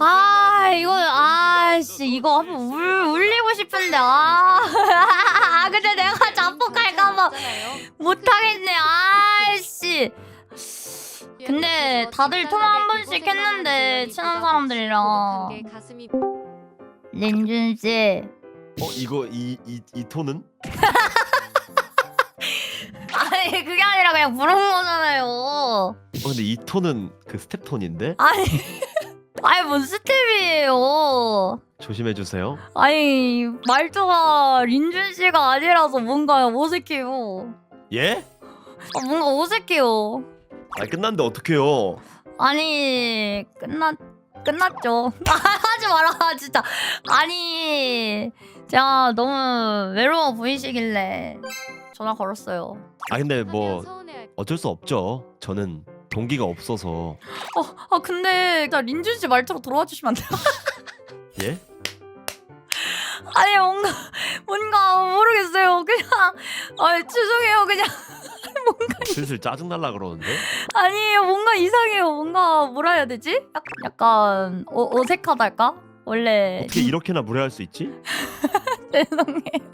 아 이거 아씨 이거 한번 울, 울리고 싶은데 아. 아, 근데 내가 자폭할까봐 못하겠네 아씨. 근데 다들 통화 한 번씩 했는데 친한 사람들이랑. 가슴이 린준 씨. 어 이거 이 이 이 톤은? 아니 그게 아니라 그냥 부른 거잖아요. 어 근데 이 톤은 그 스텝 톤인데? 아니 아니 뭔 스텝이에요 조심해 주세요. 아니 말투가 린준 씨가 아니라서 뭔가 어색해요 예? 아, 뭔가 어색해요 아 끝났는데 어떡해요? 아니 끝났 끝났죠. 아, 하지 마라 진짜. 아니 제가 너무 외로워 보이시길래 전화 걸었어요. 아 근데 뭐 서운해할 어쩔 수 없죠. 저는 동기가 없어서 어, 아 근데 나 린준 씨 말투로 돌아와 주시면 안 돼요? 예? 아니 뭔가 뭔가 모르겠어요. 그냥 아 죄송해요. 그냥 슬슬 짜증 날라 그러는데. 아니에요. 뭔가 이상해요. 뭔가 뭐라 해야 되지? 약- 약간 어, 어색하달까? 원래 어떻게 이렇게나 무례할 수 있지? 죄송해요.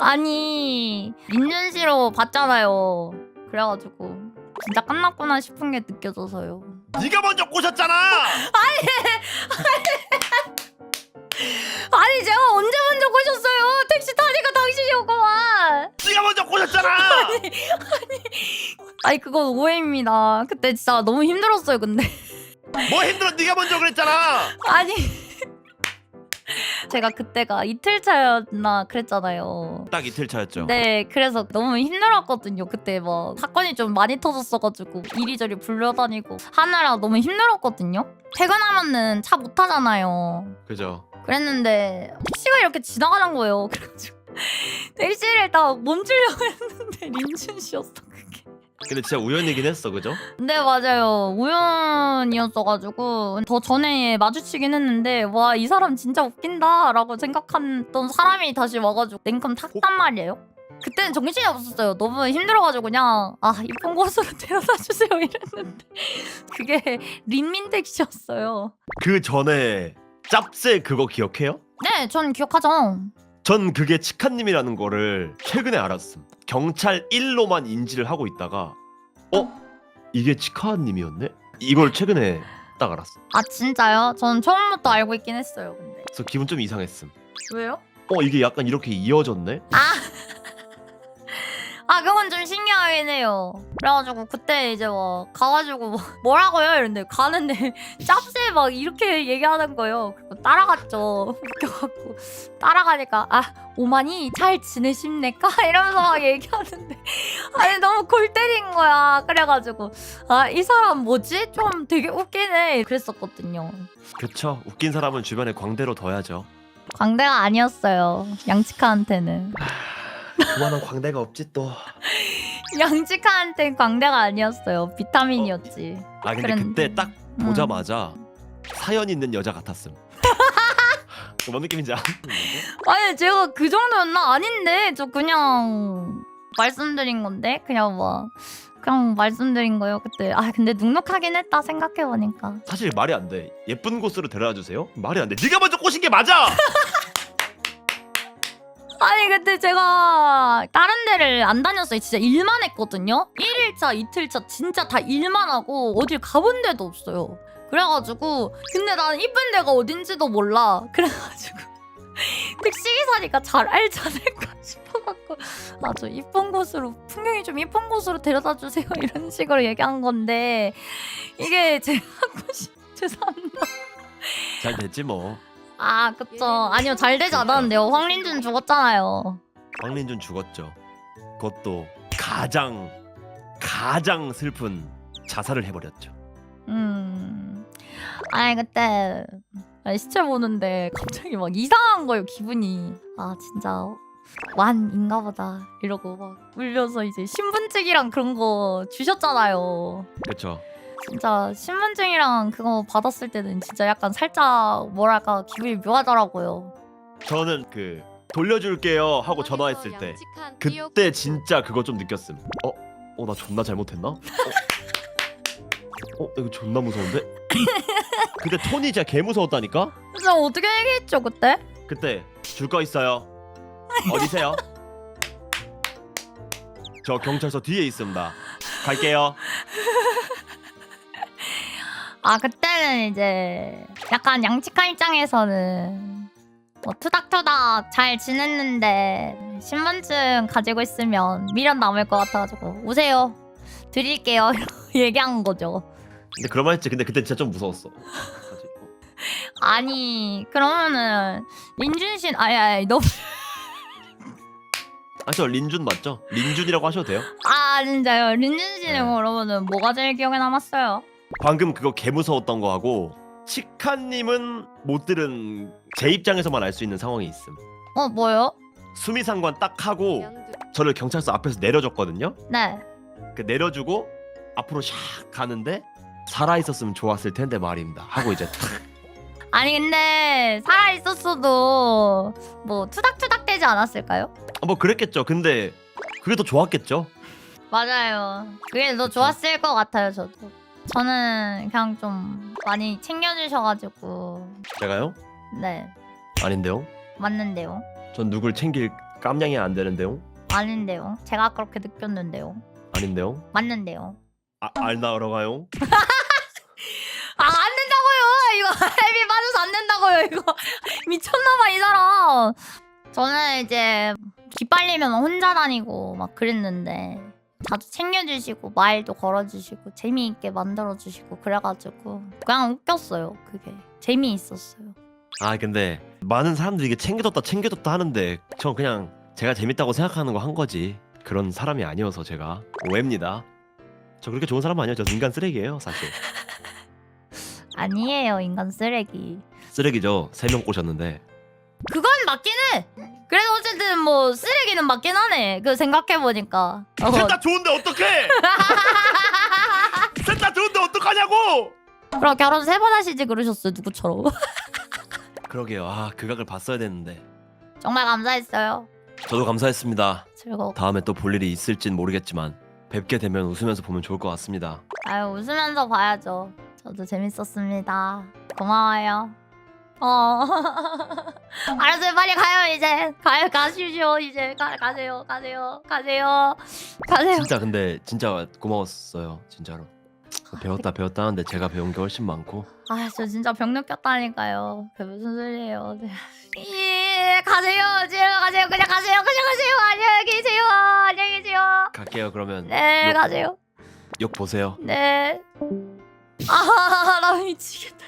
아니 민준 씨로 봤잖아요. 그래가지고 진짜 끝났구나 싶은 게 느껴져서요. 네가 먼저 꼬셨잖아. 아니 제가 언제 먼저 꼬셨어요? 택시 타니까 당신이었구만. 네가 먼저 꼬셨잖아. 아니 그건 오해입니다. 그때 진짜 너무 힘들었어요. 근데 뭐 힘들어? 네가 먼저 그랬잖아. 아니 제가 그때가 이틀 차였나 그랬잖아요. 딱 이틀 차였죠. 네, 그래서 너무 힘들었거든요. 그때 뭐 사건이 좀 많이 터졌어가지고 이리저리 불려다니고 하느라 너무 힘들었거든요. 퇴근하면은 차 못 타잖아요. 그죠. 그랬는데 택시가 이렇게 지나가는 거예요. 그래가지고 택시를 다 멈추려고 했는데 린준 씨였어. 근데 진짜 우연이긴 했어, 그죠? 네 맞아요. 우연이었어가지고 더 전에 마주치긴 했는데 와 이 사람 진짜 웃긴다라고 생각했던 사람이 다시 와가지고 냉큼 탔단 말이에요. 그때는 정신이 없었어요. 너무 힘들어가지고 그냥 아 이쁜 곳으로 데려다 주세요 이랬는데 그게 린민 택시였어요. 그 전에 짭새 그거 기억해요? 네 전 기억하죠 전 그게 치카님이라는 거를 최근에 알았음. 경찰 1로만 인지를 하고 있다가 어? 이게 치카님이었네? 이걸 최근에 딱 알았어. 아 진짜요? 전 처음부터 알고 있긴 했어요 근데 그래서 기분 좀 이상했음. 왜요? 어 이게 약간 이렇게 이어졌네? 아 그건 좀 신기하긴 해요. 그래가지고 그때 이제 뭐 가가지고 뭐 뭐라고요 이랬는데 가는데 짭새 막 이렇게 얘기하는 거예요. 그리고 따라갔죠. 웃겨갖고 따라가니까 아 오만이 잘 지내십니까? 이러면서 막 얘기하는데 아니 너무 골 때린 거야. 그래가지고 아 이 사람 뭐지? 좀 되게 웃기네. 그랬었거든요. 그쵸. 웃긴 사람은 주변에 광대로 둬야죠. 광대가 아니었어요. 양치카한테는. 그만한 광대가 없지 또. 양치카한테 광대가 아니었어요. 비타민이었지. 아 근데 그랬는데. 그때 딱 음. 보자마자 사연 있는 여자 같았음. 뭔 느낌인지 아? 아니 제가 그 정도였나 아닌데 저 그냥 말씀드린 건데 그냥 뭐 그냥 말씀드린 거예요 그때 아 근데 눅눅하긴 했다 생각해 보니까 사실 말이 안 돼. 예쁜 곳으로 데려다 주세요? 말이 안 돼. 네가 먼저 꼬신 게 맞아. 아니 근데 제가 다른 데를 안 다녔어요. 진짜 일만 했거든요. 1일차 이틀차 진짜 다 일만 하고 어딜 가본 데도 없어요. 그래가지고 근데 나는 이쁜 데가 어딘지도 몰라. 그래가지고 택시기사니까 잘 알지 않을까 싶어갖고 아주 이쁜 곳으로 풍경이 좀 이쁜 곳으로 데려다 주세요. 이런 식으로 얘기한 건데 이게 제가 하고 싶 죄송합니다. 잘 됐지 뭐. 아 그쵸 아니요 잘 되지 않았는데요 황린준 죽었잖아요 황린준 죽었죠. 그것도 가장 가장 슬픈 자살을 해버렸죠. 음. 아니 그때 아니, 시체 보는데 갑자기 막 이상한 거예요 기분이. 아 진짜 완인가 보다 이러고 막 울면서 이제 신분증이랑 그런 거 주셨잖아요. 그렇죠. 진짜 신분증이랑 그거 받았을 때는 진짜 약간 살짝 뭐랄까 기분이 묘하더라고요. 저는 그 돌려줄게요 하고 전화했을 때 그때 진짜 그거 좀 느꼈음. 어? 어 나 존나 잘못했나? 어? 어 이거 존나 무서운데? 그때 톤이 진짜 개 무서웠다니까? 저 어떻게 얘기했죠 그때? 그때 줄 거 있어요. 어디세요? 저 경찰서 뒤에 있습니다. 갈게요. 아 그때는 이제 약간 양치한 입장에서는 뭐 투닥투닥 잘 지냈는데 신분증 가지고 있으면 미련 남을 것 같아가지고 오세요 드릴게요 얘기한 거죠 근데 그런 말 했지. 근데 그때 진짜 좀 무서웠어. 아니 그러면은 민준 씨 아니 아니 너무 아, 저 린준 맞죠? 린준이라고 하셔도 돼요. 아 진짜요 민준 씨는 네. 그러면은 뭐가 제일 기억에 남았어요? 방금 그거 개 무서웠던 거 하고 치카님은 못 들은 제 입장에서만 알 수 있는 상황이 있음. 어 뭐요? 수미상관 딱 하고 저를 경찰서 앞에서 내려줬거든요. 네 그 내려주고 앞으로 샥 가는데 살아 있었으면 좋았을 텐데 말입니다. 하고 이제 탁. 아니 근데 살아 있었어도 뭐 투닥투닥 되지 않았을까요? 아, 뭐 그랬겠죠. 근데 그게 더 좋았겠죠. 맞아요. 그게 더 그쵸. 좋았을 것 같아요, 저도. 저는 그냥 좀 많이 챙겨주셔가지고 제가요? 네 아닌데요. 맞는데요. 전 누굴 챙길 깜냥이 안 되는데요. 아닌데요. 제가 그렇게 느꼈는데요. 아닌데요. 맞는데요. 아, 알 나으러 가요. 아 안 된다고요. 이거 헬비 빠져서 안 된다고요. 이거 미쳤나봐 이 사람. 저는 이제 기빨리면 혼자 다니고 막 그랬는데 자주 챙겨주시고 말도 걸어주시고 재미있게 만들어주시고 그래가지고 그냥 웃겼어요. 그게 재미있었어요. 아 근데 많은 사람들이 이게 챙겨줬다 챙겨줬다 하는데 저 그냥 제가 재밌다고 생각하는 거 한 거지 그런 사람이 아니어서 제가 오해입니다 저 그렇게 좋은 사람 아니에요 저 인간 쓰레기예요 사실 아니에요 인간 쓰레기. 쓰레기죠 세 명 꼬셨는데 그건 맞긴 해. 그래도 어쨌든 뭐 쓰레기는 맞긴 하네. 그 생각해 보니까. 어. 셋다 좋은데 어떡해 셋다 좋은데 어떡하냐고 그럼 결혼 세 번 하시지 그러셨어요 누구처럼. 그러게요 아 극악을 봤어야 됐는데 정말 감사했어요. 저도 감사했습니다 즐거워. 다음에 또 볼 일이 있을진 모르겠지만 뵙게 되면 웃으면서 보면 좋을 것 같습니다 아유 웃으면서 봐야죠. 저도 재밌었습니다. 고마워요. 어. 알았어요. 빨리 가요 이제. 가요 가시죠 이제. 가 가세요. 가세요. 가세요. 가세요. 진짜 근데 진짜 고마웠어요 진짜로 배웠다 배웠다 하는데 제가 배운 게 훨씬 많고 아, 저 진짜 병 느꼈다니까요. 그게 무슨 소리예요. 네. 예, 가세요. 집에 가세요. 그냥 가세요. 그냥 가세요. 안녕히 계세요. 안녕히 계세요. 갈게요 그러면 네, 욕, 가세요. 욕 보세요 네. 아, 나 미치겠다.